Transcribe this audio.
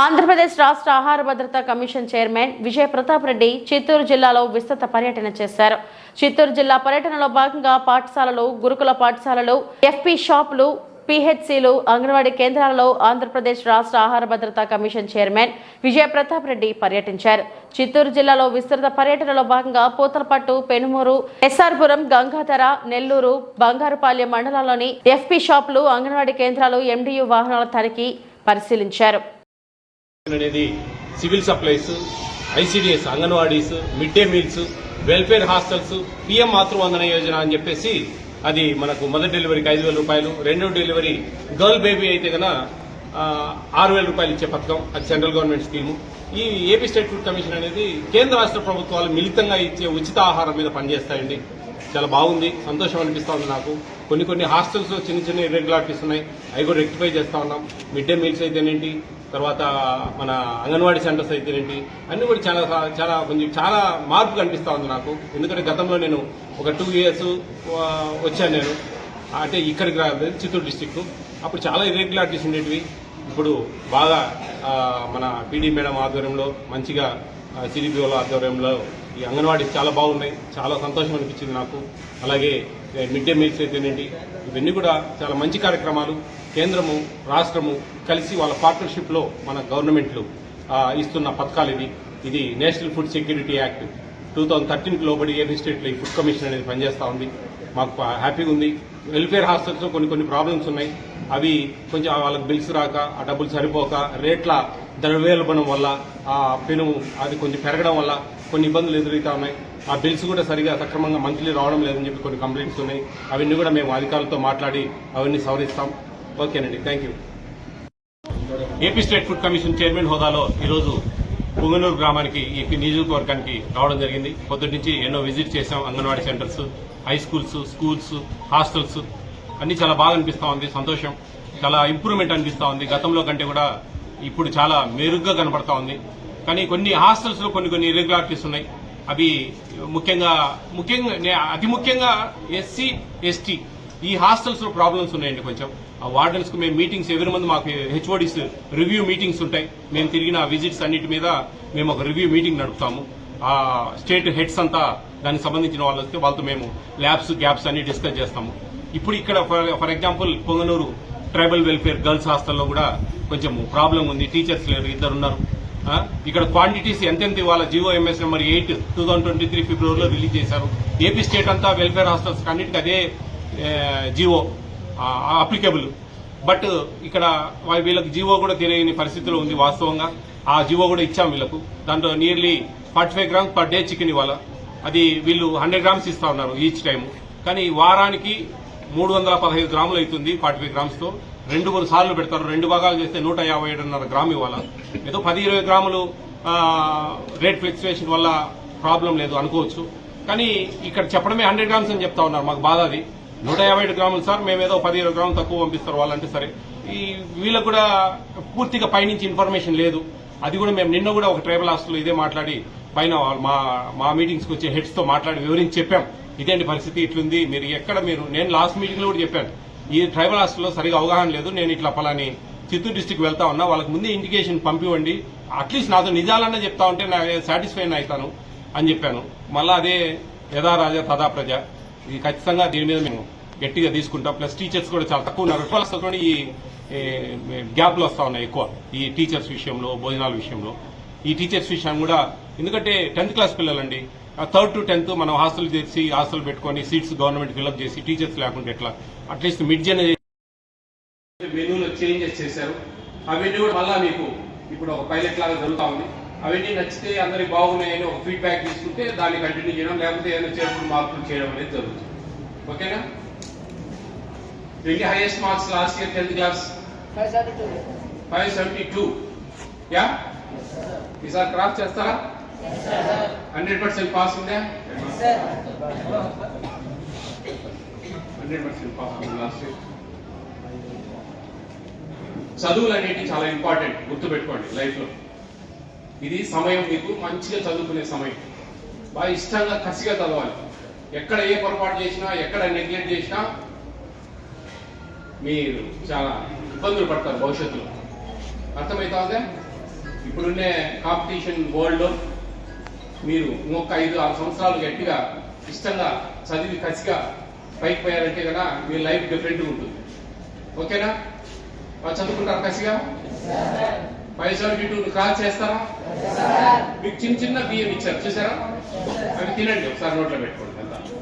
ఆంధ్రప్రదేశ్ రాష్ట్ర ఆహార భద్రతా కమిషన్ చైర్మన్ విజయ ప్రతాప్ రెడ్డి చిత్తూరు జిల్లాలో విస్తృత పర్యటన చేశారు. చిత్తూరు జిల్లా పర్యటనలో భాగంగా పాఠశాలలు గురుకుల పాఠశాలలు ఎఫ్పి షాపులు పిహెచ్సిలు అంగన్వాడీ కేంద్రాలలో ఆంధ్రప్రదేశ్ రాష్ట్ర ఆహార భద్రతా కమిషన్ చైర్మన్ విజయ ప్రతాప్ రెడ్డి పర్యటించారు. చిత్తూరు జిల్లాలో విస్తృత పర్యటనలో భాగంగా పూతలపట్టు పెనుమూరు ఎస్ఆర్పురం గంగాధర నెల్లూరు బంగారుపాలెం మండలాల్లోని ఎఫ్పి షాపులు అంగన్వాడీ కేంద్రాలు ఎండియు వాహనాల తనిఖీ పరిశీలించారు. అనేది civil supplies ICDS anganwadis mid day meals welfare hostels PM Matru Vandana Yojana అని చెప్పేసి అది మనకు మొదటి డెలివరీకి ఐదు వేల రూపాయలు రెండో డెలివరీ గర్ల్ బేబీ అయితే కనుక ఆరు వేల రూపాయలు ఇచ్చే పథకం అది సెంట్రల్ గవర్నమెంట్ స్కీము. ఈ ఏపీ స్టేట్ ఫుడ్ కమిషన్ అనేది కేంద్ర రాష్ట్ర ప్రభుత్వాలు మిళితంగా ఇచ్చే ఉచిత ఆహారం మీద పనిచేస్తాయండి. చాలా బాగుంది. సంతోషం అనిపిస్తూ ఉంది నాకు. కొన్ని కొన్ని హాస్టల్స్ చిన్న చిన్న ఇర్రెగ్యులారిటీస్ ఉన్నాయి. అవి కూడా రెక్టిఫై చేస్తూ ఉన్నాం. మిడ్ డే మీల్స్ అయితేనేంటి? తర్వాత మన అంగన్వాడీ సెంటర్స్ అయితేనేంటి? అన్నీ కూడా చాలా చాలా కొంచెం చాలా మార్పు కనిపిస్తూ ఉంది నాకు. ఎందుకంటే గతంలో నేను ఒక టూ ఇయర్స్ వచ్చాను నేను. అంటే ఇక్కడికి రాలేదు. చిత్తూరు డిస్టిక్. అప్పుడు చాలా ఇర్రెగ్యులారిటీస్ ఉండేటివి. ఇప్పుడు బాగా మన పీడీ మేడం ఆధ్వర్యంలో మంచిగా సిడిపిఓల ఆధ్వర్యంలో ఈ అంగన్వాడీస్ చాలా బాగున్నాయి. చాలా సంతోషం అనిపించింది నాకు. అలాగే మిడ్ డే మీల్స్ అయితేనేంటి ఇవన్నీ కూడా చాలా మంచి కార్యక్రమాలు కేంద్రము రాష్ట్రము కలిసి వాళ్ళ పార్ట్నర్షిప్లో మన గవర్నమెంట్లు ఇస్తున్న పథకాలు ఇవి. ఇది national food security act two thousand థర్టీన్కి లోబడి ఏపీ స్టేట్లో ఈ ఫుడ్ కమిషన్ అనేది పనిచేస్తూ ఉంది. మాకు హ్యాపీగా ఉంది. వెల్ఫేర్ హాస్టల్స్లో కొన్ని కొన్ని ప్రాబ్లమ్స్ ఉన్నాయి. అవి కొంచెం వాళ్ళకి బిల్స్ రాక ఆ డబ్బులు సరిపోక రేట్ల ద్రవ్యోల్బణం వల్ల ఆ పెను అది కొంచెం పెరగడం వల్ల కొన్ని ఇబ్బందులు ఎదురవుతా ఉన్నాయి ఆ బిల్స్ కూడా సరిగా సక్రమంగా మంత్లీ రావడం లేదని చెప్పి కొన్ని కంప్లైంట్స్ ఉన్నాయి. అవన్నీ కూడా మేము అధికారులతో మాట్లాడి అవన్నీ సవరిస్తాం. ఓకేనండి thank you AP state food commission chairman హోదాలో ఈరోజు పుంగనూరు గ్రామానికి ఈ నియోజకవర్గానికి రావడం జరిగింది. పొద్దుటి నుంచి ఎన్నో విజిట్ చేశాం anganwadi centres high schools schools hostels అన్నీ చాలా బాగా అనిపిస్తూ ఉంది సంతోషం. చాలా ఇంప్రూవ్మెంట్ అనిపిస్తూ ఉంది. గతంలో కంటే కూడా ఇప్పుడు చాలా మెరుగ్గా కనపడతా ఉంది. కానీ కొన్ని హాస్టల్స్లో కొన్ని కొన్ని ఇరెగ్యులారిటీస్ ఉన్నాయి. అవి ముఖ్యంగా ముఖ్యంగా నే- అతి ముఖ్యంగా ఎస్సీ ఎస్టీ ఈ హాస్టల్స్లో ప్రాబ్లమ్స్ ఉన్నాయండి కొంచెం. ఆ వార్డెన్స్కు మేము మీటింగ్స్ ఎవరి మంది మాకు హెచ్ఓడిస్ రివ్యూ మీటింగ్స్ ఉంటాయి. మేము తిరిగిన విజిట్స్ అన్నిటి మీద మేము ఒక రివ్యూ మీటింగ్ నడుపుతాము. ఆ స్టేట్ హెడ్స్ అంతా దానికి సంబంధించిన వాళ్ళు వస్తే వాళ్ళతో మేము ల్యాబ్స్ గ్యాప్స్ అన్ని డిస్కస్ చేస్తాము. ఇప్పుడు ఇక్కడ for for example Punganur tribal welfare girls హాస్టల్లో కూడా కొంచెం ప్రాబ్లం ఉంది. టీచర్స్ లేరు ఇద్దరున్నారు. ఇక్కడ క్వాంటిటీస్ ఎంతెంత ఇవాళ GO MS number eight two thousand twenty three ఫిబ్రవరిలో రిలీజ్ చేశారు. ఏపీ స్టేట్ అంతా వెల్ఫేర్ హాస్టల్స్ అన్నింటికి అదే జివో అప్లికబుల్ బట్ ఇక్కడ వీళ్ళకి జీవో కూడా తెలియని పరిస్థితిలో ఉంది వాస్తవంగా. ఆ జీవో కూడా ఇచ్చాం వీళ్ళకు. దాంట్లో nearly forty five grams per day chicken ఇవ్వాలా? అది వీళ్ళు హండ్రెడ్ గ్రామ్స్ ఇస్తా ఉన్నారు ఈచ్ టైం కానీ వారానికి మూడు వందల పదహైదు గ్రాములు అవుతుంది ఫార్టీ ఫైవ్ గ్రామ్స్తో. రెండు మూడు సార్లు పెడతారు. రెండు భాగాలు చేస్తే నూట యాభై ఏడున్నర గ్రామ్ ఇవ్వాలా. ఏదో పది ఇరవై గ్రాములు రేట్ ఫ్లక్చువేషన్ వల్ల ప్రాబ్లం లేదు అనుకోవచ్చు. కానీ ఇక్కడ చెప్పడమే హండ్రెడ్ గ్రామ్స్ అని చెప్తా ఉన్నారు. మాకు బాధ అది. నూట యాభై ఏడు గ్రాములు సార్ మేము ఏదో పది ఇరవై గ్రాములు తక్కువ పంపిస్తారు వాళ్ళంటే సరే. ఈ వీళ్ళకు కూడా పూర్తిగా పైనుంచి ఇన్ఫర్మేషన్ లేదు. అది కూడా మేము నిన్న కూడా ఒక ట్రైబల్ హాస్టల్లో ఇదే మాట్లాడి పైన మా మా మీటింగ్స్కి వచ్చే హెడ్స్తో మాట్లాడి వివరించి చెప్పాం. ఇదేంటి పరిస్థితి? ఇట్లుంది. మీరు ఎక్కడ మీరు? నేను లాస్ట్ మీటింగ్లో కూడా చెప్పాను. ఈ ట్రైబల్ హాస్టల్లో సరిగా అవగాహన లేదు. నేను ఇట్లా పలాని చిత్తూరు డిస్టిక్ వెళ్తా ఉన్నా. వాళ్ళకి ముందే ఇండికేషన్ పంపివ్వండి. అట్లీస్ట్ నాతో నిజాలన్నా చెప్తా ఉంటే నాకు సాటిస్ఫైన్ అవుతాను అని చెప్పాను. మళ్ళా అదే యథా రాజా తదా ప్రజ. ఇది ఖచ్చితంగా దీని మీద మేము గట్టిగా తీసుకుంటాం. ప్లస్ టీచర్స్ కూడా చాలా తక్కువ ఉన్నారు. ఎక్కువ ఈ గ్యాప్లు వస్తా ఉన్నాయి ఎక్కువ. ఈ టీచర్స్ విషయంలో భోజనాల విషయంలో. ఈ టీచర్స్ విషయం కూడా ఎందుకంటే టెన్త్ క్లాస్ పిల్లలండి. థర్డ్ టు టెన్త్ మనం హాస్టల్ చేసి హాస్టల్ పెట్టుకొని సీట్స్ గవర్నమెంట్ ఫిల్అప్ చేసి టీచర్స్ లేకుంటే ఎట్లా? అట్లీస్ట్ మిడ్ జన్ మెనూలో చేంజెస్ చేశారు. అవన్నీ కూడా మళ్ళా మీకు ఇప్పుడు ఒక పైలట్ లాగా జరుగుతా ఉంది. అవన్నీ నచ్చితే అందరికి బాగున్నాయని ఒక ఫీడ్బ్యాక్ తీసుకుంటే దాన్ని కంటిన్యూ చేయడం లేకపోతే ఏదైనా చేరుకుని మార్పులు చేయడం అనేది జరుగుతుంది. ఓకేనా? ఎన్ని highest marks last year tenth class five seventy two yeah ఈసారి క్రాస్ చేస్తారా? హండ్రెడ్ పర్సెంట్ పాస్ ఉందా? హండ్రెడ్ పర్సెంట్ పాస్ ఉంది లాస్ట్ చదువులు అనేవి చాలా ఇంపార్టెంట్ గుర్తుపెట్టుకోండి లైఫ్లో ఇది సమయం మీకు మంచిగా చదువుకునే సమయం. బాగా ఇష్టంగా కసిగా చదవాలి. ఎక్కడ ఏ పొరపాటు చేసినా ఎక్కడ నెగ్లెక్ట్ చేసినా మీరు చాలా ఇబ్బందులు పడతారు భవిష్యత్తులో. అర్థమవుతా ఉందా ఇప్పుడున్నే కాంపిటీషన్ వరల్డ్లో మీరు ఇంకొక ఐదు ఆరు సంవత్సరాలు గట్టిగా ఇష్టంగా చదివి కసిగా పైకి పోయారంటే కదా మీ లైఫ్ డిఫరెంట్గా ఉంటుంది. ఓకేనా? వాళ్ళు చదువుకుంటారు కసిగా? ఫైవ్ సెవెంటీ టూ క్రాస్ చేస్తారా? మీకు చిన్న చిన్న బియ్యం ఇచ్చారు. చూసారా? అవి తినండి ఒకసారి నోట్లో పెట్టుకోండి.